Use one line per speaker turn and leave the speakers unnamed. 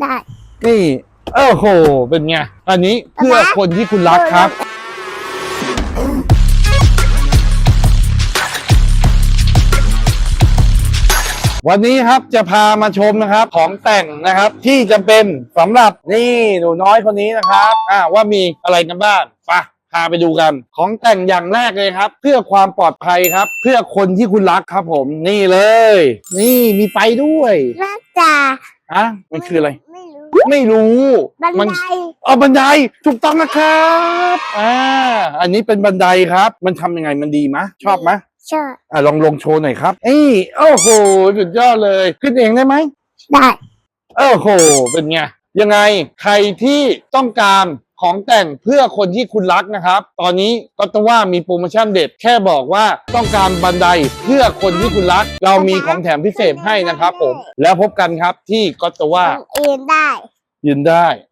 ได้
นี่โอ้โห เป็นไง อันนี้เพื่อคนที่คุณรักครับ วันนี้ครับจะพามาชมนะครับของแต่งนะครับ ที่จำเป็นสำหรับนี่หนูน้อยคนนี้นะครับอ่าว่ามีอะไรกันบ้างไปะพาไปดูกัน ของแต่งอย่างแรกเลยครับ เพื่อความปลอดภัยครับ เพื่อคนที่คุณรักครับผมนี่เลย นี่มีไฟด้วย
น่าจะ
อะมันคืออะไร
ไม่รู้
ไม่รู้
บัน
มัน
ได
เอาบันไดถูกต้องนะครับอ่าอันนี้เป็นบันไดครับ มันทำยังไงมันดีมะชอบมะ
เชื่อ
อะลองลงโชว์หน่อยครับเอ้ยโอ้โหสุดยอดเลย ขึ้นเองได้ไหม
ได้
โอ้โหเป็นไงยังไงใครที่ต้องการของแต่งเพื่อคนที่คุณรักนะครับ ตอนนี้ก็ต้องว่ามีโปรโมชั่นเด็ด แค่บอกว่าต้องการบันไดเพื่อคนที่คุณรัก เรามีของแถมพิเศษให้นะครับผม แล้วพบกันครับที่ก็ตว่า
เอ็นได้
ยืนได้